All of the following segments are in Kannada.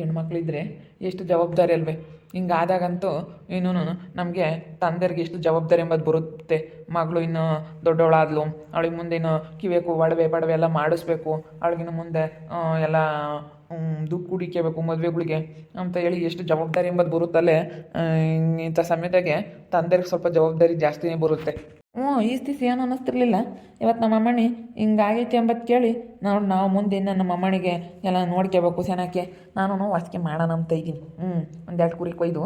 ಹೆಣ್ಮಕ್ಳಿದ್ರೆ ಎಷ್ಟು ಜವಾಬ್ದಾರಿ ಅಲ್ವೇ? ಹಿಂಗಾದಾಗಂತೂ ಇನ್ನೂ ನಮಗೆ ತಂದೆಯರಿಗೆ ಎಷ್ಟು ಜವಾಬ್ದಾರಿ ಎಂಬುದು ಬರುತ್ತೆ. ಮಗಳು ಇನ್ನು ದೊಡ್ಡವಳಾದ್ಲು, ಅವಳಿಗೆ ಮುಂದೆ ಇನ್ನು ಕಿವಿಯಕು ಒಡವೆ ಪಡವೆ ಎಲ್ಲ ಮಾಡಿಸ್ಬೇಕು. ಅವಳಿಗಿನ್ನು ಮುಂದೆ ಎಲ್ಲ ದುಡ್ಡು ಕುಡಿಕೆಬೇಕು ಮದುವೆಗಳಿಗೆ ಅಂತ ಹೇಳಿ ಎಷ್ಟು ಜವಾಬ್ದಾರಿ ಎಂಬುದು ಬರುತ್ತಲ್ಲೇ ಇಂಥ ಸಮಯದಾಗೆ ತಂದೆಯರಿಗೆ ಸ್ವಲ್ಪ ಜವಾಬ್ದಾರಿ ಜಾಸ್ತಿನೇ ಬರುತ್ತೆ. ಹ್ಞೂ, ಈ ಸ್ಥಿತಿ ಏನು ಅನ್ನಿಸ್ತಿರ್ಲಿಲ್ಲ. ಇವತ್ತು ನಮ್ಮ ಅಮ್ಮಣಿ ಹಿಂಗಾಗೈತಿ ಎಂಬತ್ತು ಕೇಳಿ ನಾವು ನಾವು ಮುಂದೆ ಇನ್ನು ನಮ್ಮ ಅಮ್ಮಣಿಗೆ ಎಲ್ಲ ನೋಡ್ಕೋಬೇಕು ಚೆನ್ನಾಗಿ ನಾನು ವಾಸಿಕೆ ಮಾಡೋಣ ಅಂತ ಇದ್ದೀನಿ. ಹ್ಞೂ, ಒಂದೆರಡು ಕುರಿ ಕೊಯ್ದು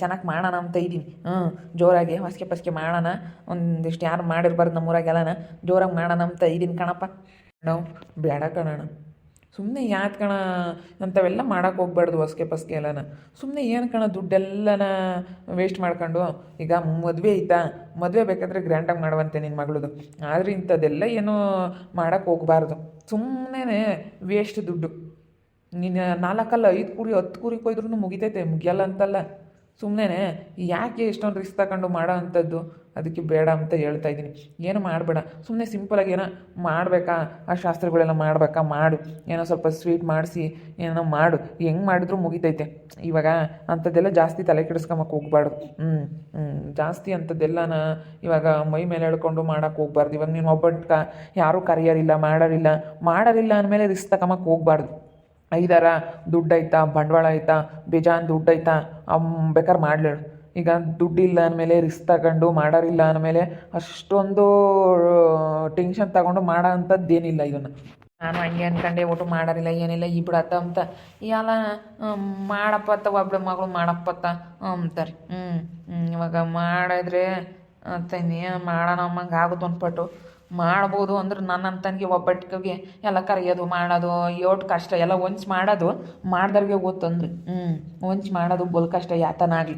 ಚೆನ್ನಾಗಿ ಮಾಡೋಣ ಅಂತ ಇದ್ದೀನಿ. ಹ್ಞೂ, ಜೋರಾಗಿ ವಾಸಿಕೆ ಪಸಿಕೆ ಮಾಡೋಣ. ಒಂದಿಷ್ಟು ಯಾರು ಮಾಡಿರ್ಬಾರ್ದು ನಮ್ಮೂರಾಗೆಲ್ಲನ, ಜೋರಾಗಿ ಮಾಡೋಣ ಅಂತ ಇದ್ದೀನಿ ಕಣಪ್ಪ. ನಾವು ಬೇಡ ಕಣಣ ಸುಮ್ಮನೆ ಯಾಕೆ ಕಣ ಅಂಥವೆಲ್ಲ ಮಾಡೋಕೆ ಹೋಗ್ಬಾರ್ದು ಹೊಸ್ಕೆ ಪಸ್ಕೆ ಎಲ್ಲನ. ಸುಮ್ಮನೆ ಏನು ಕಣ ದುಡ್ಡೆಲ್ಲನ ವೇಸ್ಟ್ ಮಾಡ್ಕೊಂಡು, ಈಗ ಮದುವೆ ಐತಾ ಮದುವೆ ಬೇಕಾದರೆ ಗ್ರ್ಯಾಂಡಾಗಿ ಮಾಡುವಂತೆ ನಿನ್ನ ಮಗಳದು. ಆದರೆ ಇಂಥದ್ದೆಲ್ಲ ಏನು ಮಾಡೋಕೆ ಹೋಗ್ಬಾರ್ದು. ಸುಮ್ಮನೆ ವೇಸ್ಟ್ ದುಡ್ಡು. ನೀನು ನಾಲ್ಕಲ್ಲ ಐದು ಕುರಿ, ಹತ್ತು ಕುರಿ ಕೊಯ್ದ್ರೂ ಮುಗಿತೈತೆ, ಮುಗಿಯಲ್ಲ ಅಂತಲ್ಲ. ಸುಮ್ಮನೆ ಯಾಕೆ ಎಷ್ಟೊಂದು ರಿಸ್ಕ್ ತಗೊಂಡು ಮಾಡೋ ಅಂಥದ್ದು? ಅದಕ್ಕೆ ಬೇಡ ಅಂತ ಹೇಳ್ತಾ ಇದ್ದೀನಿ. ಏನು ಮಾಡಬೇಡ. ಸುಮ್ಮನೆ ಸಿಂಪಲಾಗಿ ಏನೋ ಮಾಡಬೇಕಾ? ಆ ಶಾಸ್ತ್ರಗಳೆಲ್ಲ ಮಾಡಬೇಕಾ? ಮಾಡು. ಏನೋ ಸ್ವಲ್ಪ ಸ್ವೀಟ್ ಮಾಡಿಸಿ, ಏನೋ ಮಾಡು. ಹೆಂಗೆ ಮಾಡಿದ್ರು ಮುಗಿತೈತೆ. ಇವಾಗ ಅಂಥದ್ದೆಲ್ಲ ಜಾಸ್ತಿ ತಲೆ ಕೆಡಿಸ್ಕೊಂಬಕ್ಕೆ ಹೋಗ್ಬಾರ್ದು. ಹ್ಞೂ ಹ್ಞೂ ಜಾಸ್ತಿ ಅಂಥದ್ದೆಲ್ಲನ ಇವಾಗ ಮೈ ಮೇಲೆ ಹೇಳ್ಕೊಂಡು ಮಾಡೋಕೆ ಹೋಗ್ಬಾರ್ದು. ಇವಾಗ ನೀನು ಒಬ್ಬಟ್ಟು ಯಾರೂ ಕರೆಯೋರಿಲ್ಲ ಮಾಡೋರಿಲ್ಲ. ಮಾಡೋರಿಲ್ಲ ಅಂದಮೇಲೆ ರಿಸ್ಕ್ ತಗೊಂಬಕ್ಕೆ ಹೋಗ್ಬಾರ್ದು. ಐದಾರ ದುಡ್ಡು ಐತಾ, ಬಂಡವಾಳ ಐತಾ, ಬೇಜಾನ್ ದುಡ್ಡು ಐತಾ ಬೇಕಾದ್ರೆ ಮಾಡ್ಲೇಳು ಈಗ ದುಡ್ಡಿಲ್ಲ ಅಂದಮೇಲೆ ರಿಸ್ಕ್ ತಗೊಂಡು ಮಾಡೋರಿಲ್ಲ ಅಂದಮೇಲೆ ಅಷ್ಟೊಂದು ಟೆನ್ಷನ್ ತಗೊಂಡು ಮಾಡೋ ಅಂಥದ್ದು ಏನಿಲ್ಲ ಇದನ್ನು ನಾನು ಹಂಗೆ ಅನ್ಕೊಂಡೆ, ಒಟ್ಟು ಮಾಡೋರಿಲ್ಲ ಏನಿಲ್ಲ, ಈ ಬಿಡತ್ತ ಅಂತ. ಎಲ್ಲ ಮಾಡಪ್ಪತ್ತ ಒಬ್ಬಳು ಮಗಳು ಮಾಡಪ್ಪತ್ತ ಅಂತಾರೆ. ಹ್ಞೂ ಇವಾಗ ಮಾಡಿದ್ರೆ ಅಂತ ಇನ್ನೇನು ಮಾಡೋಣ ಅಮ್ಮಂಗೆ ಆಗುತ್ತೆ ಅಂದ್ಬಿಟ್ಟು ಮಾಡ್ಬೋದು ಅಂದ್ರೆ ನನ್ನಂತನಿಗೆ ಒಬ್ಬಟ್ಟಿಗೆ ಎಲ್ಲ ಕರೆಯೋದು, ಮಾಡೋದು, ಯೋಟ್ ಕಷ್ಟ ಎಲ್ಲ ಒಂಚು ಮಾಡೋದು, ಮಾಡ್ದವ್ರಿಗೆ ಗೊತ್ತಂದ್ರೆ ಹ್ಞೂ ಒಂಚ್ ಮಾಡೋದು, ಬಲ್ ಕಷ್ಟ ಯಾತನಾಗಲಿ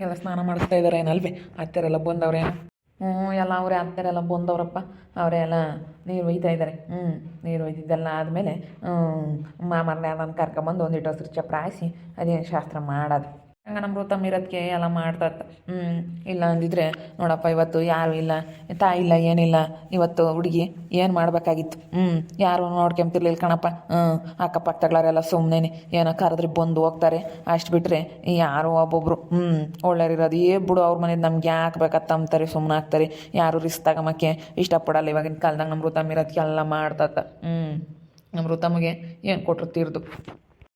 ಎಲ್ಲ ಸ್ನಾನ ಮಾಡಿಸ್ತಾ ಇದ್ದಾರೆ ಏನಲ್ವೇ? ಹತ್ತಿರೆಲ್ಲ ಬಂದವ್ರೇನು ಹ್ಞೂ ಎಲ್ಲ ಅವರೇ ಹತ್ತಿರೆಲ್ಲ ಬಂದವರಪ್ಪ. ಅವರೇ ಎಲ್ಲ ನೀರು ಒಯ್ತಾ ಇದ್ದಾರೆ ಹ್ಞೂ ನೀರು ಒಯ್ದಿದ್ದೆಲ್ಲ ಆದಮೇಲೆ ಮಾಮರನ್ನ ನಾನು ಕರ್ಕೊಂಬಂದು ಒಂದಿಟ್ಟು ಹಸ್ರು ಚಪ್ರ ಹಾಯಿಸಿ, ಅದೇನು ಶಾಸ್ತ್ರ ಮಾಡೋದು. ಹಂಗೆ ನಮ್ಮ ತಮ್ಮ ಇರೋದಕ್ಕೆ ಎಲ್ಲ ಮಾಡ್ತಾ ಇರ್ತ ಹ್ಞೂ ಇಲ್ಲ ಅಂದಿದ್ರೆ ನೋಡಪ್ಪ ಇವತ್ತು ಯಾರು ಇಲ್ಲ, ತಾಯಿ ಇಲ್ಲ, ಏನಿಲ್ಲ, ಇವತ್ತು ಹುಡುಗಿ ಏನು ಮಾಡಬೇಕಾಗಿತ್ತು? ಹ್ಞೂ ಯಾರು ನೋಡ್ಕೊಂತಿರ್ಲಿಲ್ಲ ಕಣಪ್ಪ. ಹ್ಞೂ ಅಕ್ಕಪಕ್ಕದವರೆಲ್ಲ ಸುಮ್ಮನೆ ಏನೋ ಕರೆದ್ರೆ ಬಂದು ಹೋಗ್ತಾರೆ. ಅಷ್ಟು ಬಿಟ್ಟರೆ ಯಾರು ಒಬ್ಬೊಬ್ರು ಹ್ಞೂ ಒಳ್ಳೆಯರಿರೋದು ಏ ಬಿಡು, ಅವ್ರ ಮನೇದು ನಮ್ಗೆ ಯಾಕೆ ಬೇಕತ್ತ ಅಂತಾರೆ ಸುಮ್ಮನೆ ಆಗ್ತಾರೆ ಯಾರು ರಿಸ್ಕ್ ತಗೊಂಬಕ್ಕೆ ಇಷ್ಟಪಡಲ್ಲ ಇವಾಗಿನ ಕಾಲದಾಗ ನಮ್ಮ ತಮ್ಮ ಇರೋದಕ್ಕೆ ಎಲ್ಲ ಹ್ಞೂ ನಮ್ಮ ಋತಮಗೆ ಏನು ಕೊಟ್ಟರು ತೀರ್ದು?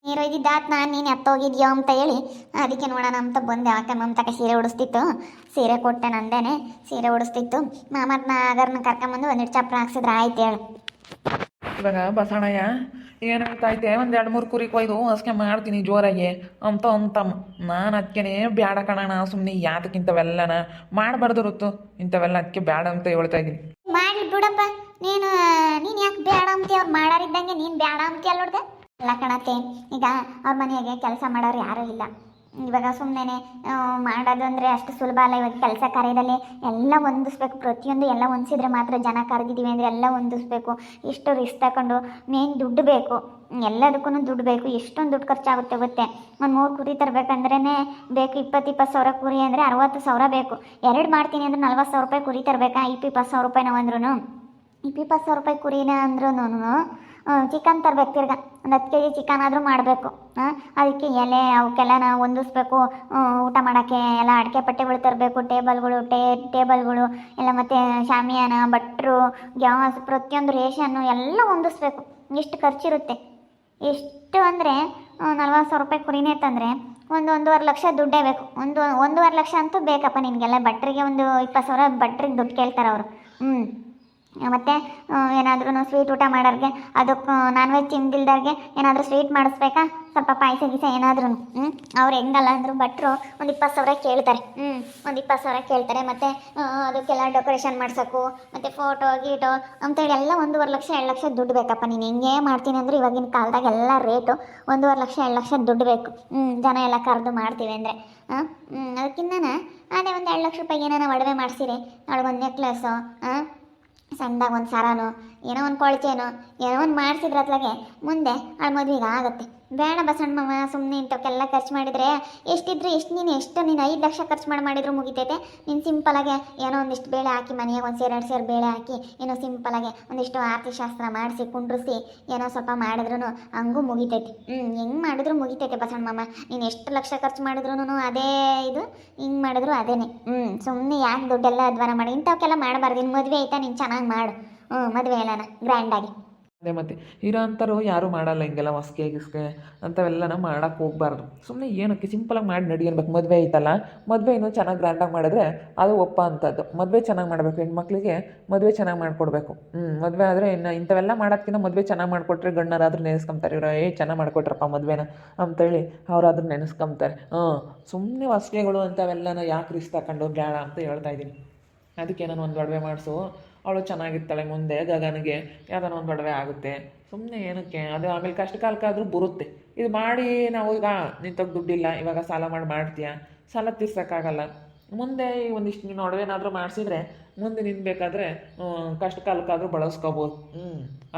ನೀರು ಒಯ್ದಿದ್ದಾತ್ ನಾನು ನೀನು ಎತ್ತೋಗಿದ್ಯೋ ಅಂತ ಹೇಳಿ ಅದಕ್ಕೆ ನೋಡೋಣ ಅಂತ ಬಂದೆ. ಅಕ್ಕ ಮಮತಕ ಸೀರೆ ಉಡಿಸ್ತಿತ್ತು. ಸೀರೆ ಕೊಟ್ಟೆ ನಂದೇನೆ ಸೀರೆ ಉಡಿಸ್ತಿತ್ತು. ಮಾಮರ್ನ ಆಗರ್ನ ಕರ್ಕೊಂಬಂದು ಒಂದಿಟ್ಟು ಚಪ್ಪರ ಹಾಕ್ಸಿದ್ರೆ ಆಯ್ತು ಹೇಳು. ಇವಾಗ ಬಸಣಯ್ಯ ಏನು ಹೇಳ್ತೈತೆ ಒಂದು ಎರಡು ಮೂರು ಕುರಿ ಕೊಯ್ದು ಹಸ್ಕೆ ಮಾಡ್ತೀನಿ ಜೋರಾಗಿ. ಅಂತ ಅಂತಮ್ಮ ನಾನು ಅದಕ್ಕೆ ಬ್ಯಾಡ ಕಣಣ ಸುಮ್ಮನೆ ಯಾತಕ್ಕಿಂತವೆಲ್ಲನ ಮಾಡಬಾರ್ದು ಋತು. ಇಂಥವೆಲ್ಲ ಅದಕ್ಕೆ ಬ್ಯಾಡ ಅಂತ ಹೇಳ್ತಾ ಇದ್ದೀನಿ. ಮಾಡ್ಲಿ ಬಿಡಪ್ಪ. ನೀನು ನೀನು ಯಾಕೆ ಬೇಡ ಅಂತ? ಅವ್ರು ಮಾಡಾರಿದ್ದಂಗೆ ನೀನು ಬೇಡ ಅಂತ ನೋಡ್ದೆ? ಇಲ್ಲ ಕಣತ್ತೆ, ಈಗ ಅವ್ರ ಮನೆಯಾಗೆ ಕೆಲಸ ಮಾಡೋರು ಯಾರೂ ಇಲ್ಲ. ಇವಾಗ ಸುಮ್ಮನೆ ಮಾಡೋದು ಅಂದರೆ ಅಷ್ಟು ಸುಲಭ ಅಲ್ಲ. ಇವಾಗ ಕೆಲಸ ಕಾರ್ಯದಲ್ಲಿ ಎಲ್ಲ ಹೊಂದಿಸ್ಬೇಕು. ಪ್ರತಿಯೊಂದು ಎಲ್ಲ ಹೊಂದಿಸಿದ್ರೆ ಮಾತ್ರ ಜನ ಕರೆದಿದ್ದೀವಿ ಅಂದರೆ ಎಲ್ಲ ಹೊಂದಿಸ್ಬೇಕು. ಇಷ್ಟು ರಿಸ್ಕ್ ತಗೊಂಡು ಮೇನ್ ದುಡ್ಡು ಬೇಕು. ಎಲ್ಲದಕ್ಕೂ ದುಡ್ಡು ಬೇಕು. ಎಷ್ಟೊಂದು ದುಡ್ಡು ಖರ್ಚಾಗುತ್ತೆ ಗೊತ್ತೆ? ಒಂದು ಮೂರು ಕುರಿ ತರಬೇಕಂದ್ರೇ ಬೇಕು. ಇಪ್ಪತ್ತು ಇಪ್ಪತ್ತು ಸಾವಿರ ಕುರಿ ಅಂದರೆ ಅರವತ್ತು ಸಾವಿರ ಬೇಕು. ಎರಡು ಮಾಡ್ತೀನಿ ಅಂದರೆ ನಲ್ವತ್ತು ಸಾವಿರ ರೂಪಾಯಿ ಕುರಿ ತರಬೇಕಾ? ಇಪ್ಪ ಇಪ್ಪತ್ತು ಸಾವಿರ ರೂಪಾಯಿ ನಾವು ಅಂದ್ರೂ ಇಪ್ಪಿಪ್ಪತ್ತು ಸಾವಿರ ರೂಪಾಯಿ ಕುರಿನ ಅಂದ್ರೂ ಚಿಕನ್ ತರಬೇಕು ತಿರ್ಗ. ಒಂದು ಹತ್ತು ಕೆ ಜಿ ಚಿಕನ್ ಆದರೂ ಮಾಡಬೇಕು. ಅದಕ್ಕೆ ಎಲೆ ಅವಕ್ಕೆಲ್ಲ ಹೊಂದಿಸ್ಬೇಕು. ಊಟ ಮಾಡೋಕ್ಕೆ ಎಲ್ಲ ಅಡಿಕೆ ಪಟ್ಟೆಗಳು ತರಬೇಕು, ಟೇಬಲ್ಗಳು, ಟೇ, ಟೇಬಲ್ಗಳು, ಎಲ್ಲ ಮತ್ತು ಶಾಮಿಯಾನ ಭಟ್ರು ಗ್ಯಾಸ್, ಪ್ರತಿಯೊಂದು ರೇಷನ್ನು ಎಲ್ಲ ಹೊಂದಿಸ್ಬೇಕು. ಇಷ್ಟು ಖರ್ಚಿರುತ್ತೆ? ಎಷ್ಟು ಅಂದರೆ ನಲ್ವತ್ತು ಸಾವಿರ ರೂಪಾಯಿ ಕುರಿನೇ ತಂದರೆ ಒಂದು ಒಂದೂವರೆ ಲಕ್ಷ ದುಡ್ಡೇ ಬೇಕು. ಒಂದು, ಒಂದೂವರೆ ಲಕ್ಷ ಅಂತೂ ಬೇಕಪ್ಪ ನಿನಗೆಲ್ಲ. ಭಟ್ರಿಗೆ ಒಂದು ಇಪ್ಪತ್ತು ಸಾವಿರ ಭಟ್ರಿಗೆ ದುಡ್ಡು ಕೇಳ್ತಾರೆ ಅವರು ಹ್ಞೂ ಮತ್ತು ಏನಾದ್ರೂ ಸ್ವೀಟ್ ಊಟ ಮಾಡೋರಿಗೆ, ಅದಕ್ಕೆ ನಾನ್ ವೆಜ್ ತಿಂದಿಲ್ದವ್ರಿಗೆ ಏನಾದರೂ ಸ್ವೀಟ್ ಮಾಡಿಸ್ಬೇಕಾ? ಸ್ವಲ್ಪ ಪಾಯಸ ಗೀಸ ಏನಾದ್ರೂ ಹ್ಞೂ ಅವ್ರು ಹೆಂಗಲ್ಲ ಅಂದರು ಭಟ್ರು ಒಂದು ಇಪ್ಪತ್ತು ಸಾವಿರ ಕೇಳ್ತಾರೆ ಹ್ಞೂ ಒಂದು ಇಪ್ಪತ್ತು ಸಾವಿರ ಕೇಳ್ತಾರೆ, ಮತ್ತು ಅದಕ್ಕೆಲ್ಲ ಡೆಕೋರೇಷನ್ ಮಾಡಿಸೋಕು, ಮತ್ತು ಫೋಟೋ ಗೀಟೋ ಅಂತೇಳಿ ಎಲ್ಲ ಒಂದೂವರೆ ಲಕ್ಷ, ಎರಡು ಲಕ್ಷ ದುಡ್ಡು ಬೇಕಪ್ಪ. ನೀನು ಹೆಂಗೆ ಮಾಡ್ತೀನಿ ಅಂದರೆ ಇವಾಗಿನ ಕಾಲದಾಗ ಎಲ್ಲ ರೇಟು ಒಂದೂವರೆ ಲಕ್ಷ, ಎರಡು ಲಕ್ಷ ದುಡ್ಡು ಬೇಕು. ಹ್ಞೂ ಜನ ಎಲ್ಲ ಕರೆದು ಮಾಡ್ತೀವಿ ಅಂದರೆ ಹಾಂ ಅದಕ್ಕಿಂತ ಅದೇ ಒಂದು ಎರಡು ಲಕ್ಷ ರೂಪಾಯಿ ಏನಾರ ಒಡವೆ ಮಾಡಿಸಿರಿ, ಅವಳಿಗೊಂದು ನೆಕ್ಲೆಸ್ಸು ಹಾಂ ಸಣ್ಣದಾಗ ಒಂದು ಸರನೋ ಏನೋ ಒಂದು ಕೊಳಚೇನೋ ಏನೋ ಒಂದು ಮಾಡಿಸಿದ್ರೆ ಅತ್ಲಾಗೆ ಮುಂದೆ ಆ ಮದುವೆಗೆ ಆಗುತ್ತೆ. ಬೇಡ ಬಸಣ್ಣ ಮಾವ ಸುಮ್ಮನೆ ಇಂಥವಕ್ಕೆಲ್ಲ ಖರ್ಚು ಮಾಡಿದರೆ ಎಷ್ಟಿದ್ರೆ ಎಷ್ಟು ನೀನು ಎಷ್ಟು ನೀನು ಐದು ಲಕ್ಷ ಖರ್ಚು ಮಾಡಿ ಮಾಡಿದ್ರು ಮುಗಿತೈತೆ. ನೀನು ಸಿಂಪಲಾಗೆ ಏನೋ ಒಂದಿಷ್ಟು ಬೇಳೆ ಹಾಕಿ ಮನೆಯಾಗ ಒಂದು ಸೇರು, ಎರಡು ಸೇರು ಬೇಳೆ ಹಾಕಿ ಏನೋ ಸಿಂಪಲಾಗೆ ಒಂದಿಷ್ಟು ಆರತಿ ಶಾಸ್ತ್ರ ಮಾಡಿಸಿ, ಕುಂಡ್ರಿಸಿ, ಏನೋ ಸ್ವಲ್ಪ ಮಾಡಿದ್ರು ಹಂಗೂ ಮುಗಿತೈತಿ. ಹ್ಞೂ ಹೆಂಗೆ ಮಾಡಿದ್ರು ಮುಗಿತೈತೆ ಬಸಣ್ಣ ಮಾಮ. ನೀನು ಎಷ್ಟು ಲಕ್ಷ ಖರ್ಚು ಮಾಡಿದ್ರು ಅದೇ ಇದು, ಹಿಂಗೆ ಮಾಡಿದ್ರು ಅದೇನೆ. ಹ್ಞೂ ಸುಮ್ಮನೆ ಯಾಕೆ ದುಡ್ಡೆಲ್ಲ ಅಧ್ವಾನ ಮಾಡಿ. ಇಂಥವಕ್ಕೆಲ್ಲ ಮಾಡಬಾರ್ದು. ಇನ್ನು ಮದುವೆ ಆಯ್ತಾ, ನೀನು ಚೆನ್ನಾಗಿ ಮಾಡು. ಹ್ಞೂ ಮದುವೆ ಎಲ್ಲನ ಗ್ರ್ಯಾಂಡಾಗಿ ಅದೇ ಮತ್ತೆ, ಇರೋ ಅಂಥವ್ರು ಯಾರೂ ಮಾಡಲ್ಲ ಹಿಂಗೆಲ್ಲ ಹೊಸ್ಗೆ ಗಿಸ್ಕೆ ಅಂಥವೆಲ್ಲನ ಮಾಡಕ್ಕೆ ಹೋಗ್ಬಾರ್ದು. ಸುಮ್ಮನೆ ಏನಕ್ಕೆ ಸಿಂಪಲಾಗಿ ಮಾಡಿ ನಡಿ ಅನ್ಬೇಕು, ಮದುವೆ ಐತಲ್ಲ, ಮದುವೆ ಇನ್ನೂ ಚೆನ್ನಾಗಿ ಗ್ರ್ಯಾಂಡಾಗಿ ಮಾಡಿದ್ರೆ ಅದು ಒಪ್ಪ ಅಂಥದ್ದು ಮದುವೆ ಚೆನ್ನಾಗಿ ಮಾಡಬೇಕು, ಹೆಣ್ಮಕ್ಳಿಗೆ ಮದುವೆ ಚೆನ್ನಾಗಿ ಮಾಡಿಕೊಡ್ಬೇಕು. ಹ್ಞೂ ಮದುವೆ ಆದರೆ ಇನ್ನು ಇಂಥವೆಲ್ಲ ಮಾಡೋದ್ಕಿಂತ ಮದುವೆ ಚೆನ್ನಾಗಿ ಮಾಡಿಕೊಟ್ರೆ ಗಣ್ಣರಾದ್ರೂ ನೆನೆಸ್ಕೊಂತಾರೆ ಇವ್ರು, ಏ, ಚೆನ್ನಾಗಿ ಮಾಡಿಕೊಟ್ರಪ್ಪ ಮದುವೆನ, ಅಂತೇಳಿ ಅವರಾದ್ರೂ ನೆನೆಸ್ಕೊಂತಾರೆ ಹ್ಞೂ ಸುಮ್ಮನೆ ವಸ್ಕೆಗಳು ಅಂಥವೆಲ್ಲನ ಯಾಕೆ ರಿಸ್ಕ್ ತಗೊಂಡು ಬೇಡ ಅಂತ ಹೇಳ್ತಾ ಇದ್ದೀನಿ. ಅದಕ್ಕೆ ನಾನು ಒಂದು ಒಡವೆ ಮಾಡಿಸು. ಅವಳು ಚೆನ್ನಾಗಿರ್ತಾಳೆ ಮುಂದೆ, ಗಗನಿಗೆ. ಯಾವ್ದಾನ ಒಂದು ಒಡವೆ ಆಗುತ್ತೆ. ಸುಮ್ಮನೆ ಏನಕ್ಕೆ? ಅದು ಆಮೇಲೆ ಕಷ್ಟ ಕಾಲಕ್ಕಾದ್ರೂ ಬರುತ್ತೆ. ಇದು ಮಾಡಿ ನಾವು ಈಗ ನಿಂತಾಗ ದುಡ್ಡಿಲ್ಲ, ಇವಾಗ ಸಾಲ ಮಾಡಿ, ಮಾಡ್ತೀಯಾ? ಸಾಲ ತೀರ್ಸೋಕ್ಕಾಗಲ್ಲ. ಮುಂದೆ ಈ ಒಂದಿಷ್ಟು ನೀನು ಒಡವೆನಾದರೂ ಮಾಡಿಸಿದ್ರೆ, ಮುಂದೆ ನಿನ್ ಬೇಕಾದರೆ ಕಷ್ಟ ಕಾಲಕ್ಕಾದರೂ ಬಳಸ್ಕೋಬೋದು. ಹ್ಞೂ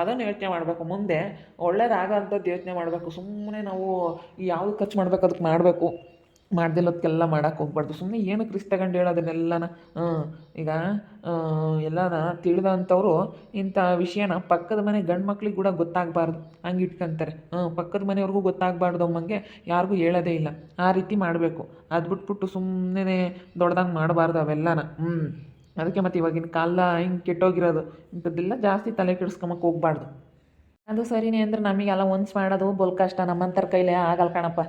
ಅದನ್ನು ಯೋಚನೆ ಮಾಡಬೇಕು. ಮುಂದೆ ಒಳ್ಳೇದಾಗೋಂಥದ್ದು ಯೋಚನೆ ಮಾಡಬೇಕು. ಸುಮ್ಮನೆ ನಾವು ಯಾವ್ದು ಖರ್ಚು ಮಾಡಬೇಕು ಅದಕ್ಕೆ ಮಾಡಬೇಕು. ಮಾಡ್ದಿಲ್ಲದಕ್ಕೆಲ್ಲ ಮಾಡಕ್ಕೆ ಹೋಗ್ಬಾರ್ದು. ಸುಮ್ಮನೆ ಏನು ಕ್ರಿಸ್ ತಗೊಂಡು ಹೇಳೋದನ್ನೆಲ್ಲನ ಈಗ ಎಲ್ಲನ ತಿಳಿದಂಥವ್ರು ಇಂಥ ವಿಷಯನ ಪಕ್ಕದ ಮನೆ ಗಂಡು ಮಕ್ಳಿಗೆ ಕೂಡ ಗೊತ್ತಾಗಬಾರ್ದು. ಹಂಗೆ ಇಟ್ಕೊಂತಾರೆ. ಹ್ಞೂ, ಪಕ್ಕದ ಮನೆಯವ್ರಿಗೂ ಗೊತ್ತಾಗಬಾರ್ದು ಅಮ್ಮಂಗೆ, ಯಾರಿಗೂ ಹೇಳೋದೇ ಇಲ್ಲ. ಆ ರೀತಿ ಮಾಡಬೇಕು. ಅದು ಬಿಟ್ಬಿಟ್ಟು ಸುಮ್ಮನೆ ದೊಡ್ಡದಂಗೆ ಮಾಡಬಾರ್ದು ಅವೆಲ್ಲನ. ಹ್ಞೂ, ಅದಕ್ಕೆ ಮತ್ತು ಇವಾಗಿನ ಕಾಲ ಹಿಂಗೆ ಕೆಟ್ಟೋಗಿರೋದು. ಇಂಥದ್ದೆಲ್ಲ ಜಾಸ್ತಿ ತಲೆ ಕೆಡಿಸ್ಕೊಂಬಕ್ಕೆ ಹೋಗ್ಬಾರ್ದು. ಅದು ಸರಿನೇ ಅಂದ್ರೆ ನಮಗೆಲ್ಲ ಒನ್ಸ್ ಮಾಡೋದು ಬೋಲ್ ಕಷ್ಟ. ನಮ್ಮಂಥರ ಕೈಲೇ ಆಗಲ್ಲ ಕಣಪ್ಪ.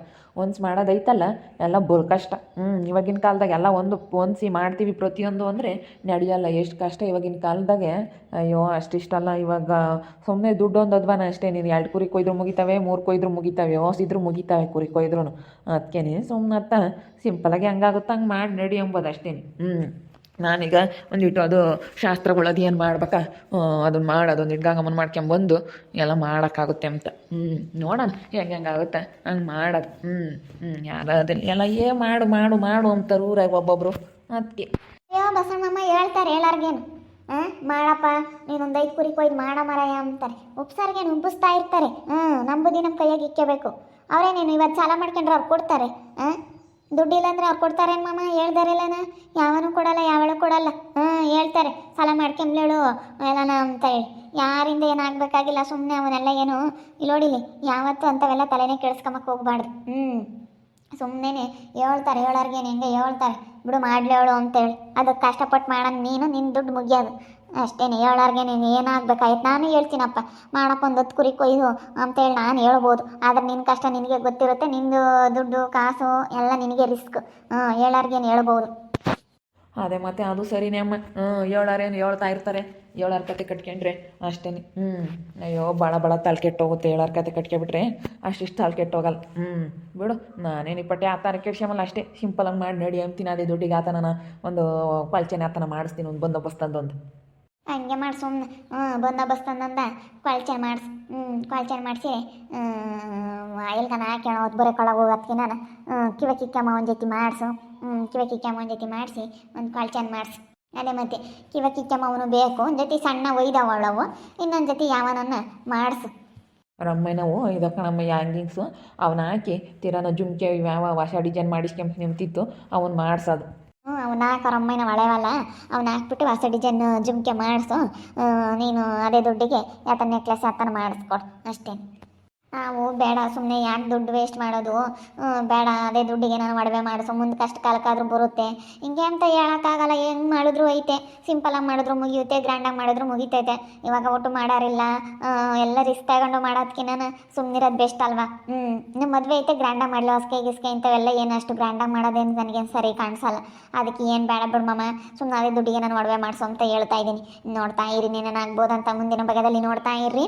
ಒನ್ಸ್ ಮಾಡೋದೈತಲ್ಲ ಎಲ್ಲ ಬೋಲ್ ಕಷ್ಟ. ಹ್ಞೂ ಇವಾಗಿನ ಕಾಲದಾಗ ಎಲ್ಲ ಒಂದು ಒನ್ಸಿ ಮಾಡ್ತೀವಿ ಪ್ರತಿಯೊಂದು ಅಂದರೆ ನಡೆಯಲ್ಲ ಎಷ್ಟು ಕಷ್ಟ ಇವಾಗಿನ ಕಾಲದಾಗೆ. ಅಯ್ಯೋ ಅಷ್ಟಿಷ್ಟಲ್ಲ ಇವಾಗ. ಸುಮ್ಮನೆ ದುಡ್ಡು ಒಂದು ಅದ್ವಾನ ಅಷ್ಟೇ, ನೀನು ಎರಡು ಕುರಿ ಕೊಯ್ದ್ರು ಮುಗಿತಾವೆ, ಮೂರು ಕೊಯ್ದ್ರು ಮುಗಿತಾವೆ ಓಸಿದ್ರು ಮುಗಿತಾವೆ ಕುರಿ ಕೊಯ್ದ್ರು ಅದಕ್ಕೇನೆ ಸುಮ್ಮನೆ ಅತ್ತ ಸಿಂಪಲಾಗಿ ಹಂಗಾಗುತ್ತೆ ಹಂಗೆ ಮಾಡಿ ನಡಿ ಎಂಬುದು ಅಷ್ಟೇ ಹ್ಞೂ ನಾನೀಗ ಒಂದಿಟ್ಟು ಅದು ಶಾಸ್ತ್ರಗಳು ಅದು ಏನು ಮಾಡ್ಬೇಕಾ? ಅದನ್ನು ಮಾಡೋದು ಅದೊಂದು ಗಂಗಮ್ಮನ ಮಾಡ್ಕೊಂಬಂದು ಎಲ್ಲ ಮಾಡೋಕ್ಕಾಗುತ್ತೆ ಅಂತ. ಹ್ಞೂ ನೋಡೋಣ ಹೆಂಗೆ ಹೆಂಗಾಗುತ್ತೆ ಹಂಗೆ ಮಾಡೋದು. ಹ್ಞೂ ಹ್ಞೂ ಯಾರಾದಲ್ಲಿ ಎಲ್ಲ ಏ ಮಾಡು ಮಾಡು ಮಾಡು ಅಂತಾರೆ ಊರಾಗ ಒಬ್ಬೊಬ್ಬರು ಅದಕ್ಕೆ ಅಯ್ಯೋ ಬಸಣ್ಣಮ್ಮ ಹೇಳ್ತಾರೆ ಎಲ್ಲಾರ್ಗೇನು. ಹಾಂ ಮಾಡಪ್ಪ ನೀನೊಂದು ಐದು ಕುರಿ ಕೊಯ್ದು ಮಾಡ ಮರಾಯ ಅಂತಾರೆ. ಉಪ್ಸಾರ್ಗೇನು ಉಬ್ಬಿಸ್ತಾ ಇರ್ತಾರೆ. ಹ್ಞೂ ನಂಬುದಿ ನಮ್ಮ ಕೈಯಾಗಿ ಇಕ್ಕಬೇಕು. ಅವರೇನೇನು ಇವತ್ತು ಸಾಲ ಮಾಡ್ಕೊಂಡ್ರೆ ಅವ್ರು ಕೊಡ್ತಾರೆ. ಹಾಂ ದುಡ್ಡಿಲ್ಲ ಅಂದ್ರೆ ಅವ್ರು ಕೊಡ್ತಾರೆ ಮಾಮ? ಹೇಳ್ದಾರಿಲ್ಲನ? ಯಾವನು ಕೊಡಲ್ಲ, ಯಾವಳು ಕೊಡಲ್ಲ. ಹಾಂ, ಹೇಳ್ತಾರೆ. ಸಾಲ ಮಾಡ್ಕೊಂಬ್ಲೇಳು ಎಲ್ಲನ ಅಂತ ಹೇಳಿ. ಯಾರಿಂದ ಏನಾಗ್ಬೇಕಾಗಿಲ್ಲ ಸುಮ್ಮನೆ ಅವನ್ನೆಲ್ಲ ಏನು ಇಲ್ಲಿ ಯಾವತ್ತು ಅಂಥವೆಲ್ಲ ತಲೆನೇ ಕೆಡಿಸ್ಕೊಂಬಕ್ಕೆ ಹೋಗ್ಬಾರ್ದು. ಹ್ಞೂ ಸುಮ್ಮನೆ ಹೇಳ್ತಾರೆ ಹೇಳೋರ್ಗೇನು ಹೆಂಗೆ ಹೇಳ್ತಾರೆ. ಬಿಡು ಮಾಡ್ಲೇಳು ಅಂತೇಳಿ. ಅದಕ್ಕೆ ಕಷ್ಟಪಟ್ಟು ಮಾಡೋಣ ನೀನು ನಿನ್ನ ದುಡ್ಡು ಮುಗಿಯೋದು. ಅಷ್ಟೇನೆ, ಹೇಳೋರ್ಗೆ ನೀನು ಏನಾಗಬೇಕಾಯ್ತು ನಾನು ಹೇಳ್ತೀನಪ್ಪ. ಮಾಡಪ್ಪ, ಒಂದು ಹತ್ತು ಕುರಿ ಕೊಯ್ದು ಅಂತೇಳಿ ನಾನು ಹೇಳ್ಬೋದು. ಆದ್ರೆ ನಿನ್ನ ಕಷ್ಟ ನಿನಗೆ ಗೊತ್ತಿರುತ್ತೆ. ನಿಂದು ದುಡ್ಡು, ಕಾಸು ಎಲ್ಲ ನಿನಗೆ ರಿಸ್ಕ್. ಹಾಂ ಹೇಳೋರ್ಗೇನು ಹೇಳ್ಬೋದು. ಅದೇ ಮತ್ತೆ ಅದು ಸರಿನೇ ಅಮ್ಮ. ಹ್ಞೂ ಹೇಳೋರೇನು ಹೇಳ್ತಾ ಇರ್ತಾರೆ. ಏಳಾರ ಕತೆ ಕಟ್ಕೊಂಡ್ರೆ ಅಷ್ಟೇ ಹ್ಞೂ ಅಯ್ಯೋ ಭಾಳ ಭಾಳ ತಲೆ ಕೆಟ್ಟೋಗುತ್ತೆ ಏಳಾರು ಕತೆ ಕಟ್ಕೊಬಿಟ್ರೆ ಅಷ್ಟಿಷ್ಟು ತಲೆ ಕೆಟ್ಟೋಗಲ್ಲ. ಹ್ಞೂ ಬಿಡು ನಾನೇನು ಇಪ್ಪಟ್ಟೆ ಆತನ ಕೆಡ್ಸ್ಕೊಂಬಲ್ಲ ಅಷ್ಟೇ. ಸಿಂಪಲಾಗಿ ಮಾಡಿ ನಡಿ ಅಂತೀನಿ ಅದೇ ದುಡ್ಡಿಗೆ ಆತನ ಒಂದು ಪಲ್ಚನೆ ಆತನ ಮಾಡಿಸ್ತೀನಿ ಒಂದು ಬಂದೋಬಸ್ತಂದೊಂದು ಒಂದು. ಹಂಗೆ ಮಾಡಿ ಸುಮ್ಮನೆ ಹ್ಞೂ ಬಂದೋಬಸ್ತ್ ಅಂದ ಕೊಳ್ಚೆ ಮಾಡಿಸಿ ಹ್ಞೂ ಕೊಳ್ಚೆ ಮಾಡಿಸಿ ಎಲ್ಗನ ಹಾಕ್ಯಾಣ ಹೊತ್ತು ಬರೋ ಕೊಳಗೆ ಹೋಗೋದಕ್ಕೆ ನಾನು. ಕಿವ ಕಿಕ್ಕಮ್ಮ ಒಂದು ಜೊತೆ ಮಾಡಿಸು. ಹ್ಞೂ ಕಿವ ಕಿಕ್ಕಮ್ಮ ಒಂದು ಜೊತೆ ಮಾಡಿಸಿ ಒಂದು ಕೊಳ್ಚೆನ ಮಾಡಿಸಿ. ಅದೇ ಮತ್ತೆ ಕಿವ ಕಿಕ್ಕಮ್ಮ ಅವನು ಬೇಕು. ಒಂದು ಜೊತೆ ಸಣ್ಣ ಒಯ್ದವಳವು ಇನ್ನೊಂದು ಜೊತೆ ಯಾವನನ್ನ ಮಾಡಿಸು. ರಮ್ಮನವು ಇದಕ್ಕೆ ನಮ್ಮ ಯಾಂಗಿಂಗ್ಸು ಅವನ್ನ ಹಾಕಿ ತೀರಾನ ಜುಮ್ಕೆ ಯಾವ ಹೊಸ ಡಿಸೈನ್ ಮಾಡಿಸ್ಕೊಂಬ ನಿಂತಿತ್ತು. ಅವನ್ ಮಾಡ್ಸೋದು. ಹ್ಞೂ ಅವನ್ನ ಹಾಕೋ ರಮ್ಮನ ಒಳೆವಲ್ಲ. ಅವ್ನ ಹಾಕ್ಬಿಟ್ಟು ಹೊಸ ಡಿಸೈನ್ ಜುಮ್ಕೆ ಮಾಡಿಸು. ನೀನು ಅದೇ ದುಡ್ಡಿಗೆ ಯಾತ ನೆಕ್ಲೆಸ್ ಆತನ ಮಾಡಿಸ್ಕೊಡು. ಅಷ್ಟೇ. ನಾವು ಬೇಡ ಸುಮ್ಮನೆ ಯಾಕೆ ದುಡ್ಡು ವೇಸ್ಟ್ ಮಾಡೋದು? ಬೇಡ, ಅದೇ ದುಡ್ಡಿಗೆ ನಾನು ಒಡವೆ ಮಾಡಿಸೋ, ಮುಂದೆ ಕಷ್ಟ ಕಾಲಕ್ಕಾದ್ರೂ ಬರುತ್ತೆ. ಹಿಂಗೆ ಅಂತ ಹೇಳೋಕ್ಕಾಗಲ್ಲ, ಹೆಂಗೆ ಮಾಡಿದ್ರು ಐತೆ. ಸಿಂಪಲಾಗಿ ಮಾಡಿದ್ರು ಮುಗಿಯುತ್ತೆ ಗ್ರ್ಯಾಂಡಾಗಿ ಮಾಡಿದ್ರು ಮುಗಿತೈತೆ. ಇವಾಗ ಒಟ್ಟು ಮಾಡಾರಿಲ್ಲ. ಎಲ್ಲ ರಿಸ್ಕ್ ತಗೊಂಡು ಸುಮ್ಮನೆ ಸುಮ್ಮನಿರೋದು ಬೆಸ್ಟ್ ಅಲ್ವಾ? ಹ್ಞೂ ನಿಮ್ಮ ಮದುವೆ ಐತೆ ಗ್ರ್ಯಾಂಡಾಗಿ ಮಾಡಲಿ? ಹೊಸ್ಕೆ ಗಿಸ್ಕೆ ಇಂಥವೆಲ್ಲ ಏನು ಅಷ್ಟು ಗ್ರ್ಯಾಂಡಾಗಿ ಮಾಡೋದೇನು ನನಗೇನು ಸರಿ ಕಾಣಿಸಲ್ಲ. ಅದಕ್ಕೆ ಏನು ಬೇಡ ಬಿಡು ಮಮ್ಮ ಸುಮ್ಮನೆ ಅದೇ ದುಡ್ಡಿಗೆ ನಾನು ಒಡವೆ ಮಾಡಿಸು ಅಂತ ಹೇಳ್ತಾ ಇದ್ದೀನಿ. ನೋಡ್ತಾ ಇರಿ ನೀನು ಅಂತ ಮುಂದಿನ ಭಾಗದಲ್ಲಿ ನೋಡ್ತಾ ಇರ್ರಿ.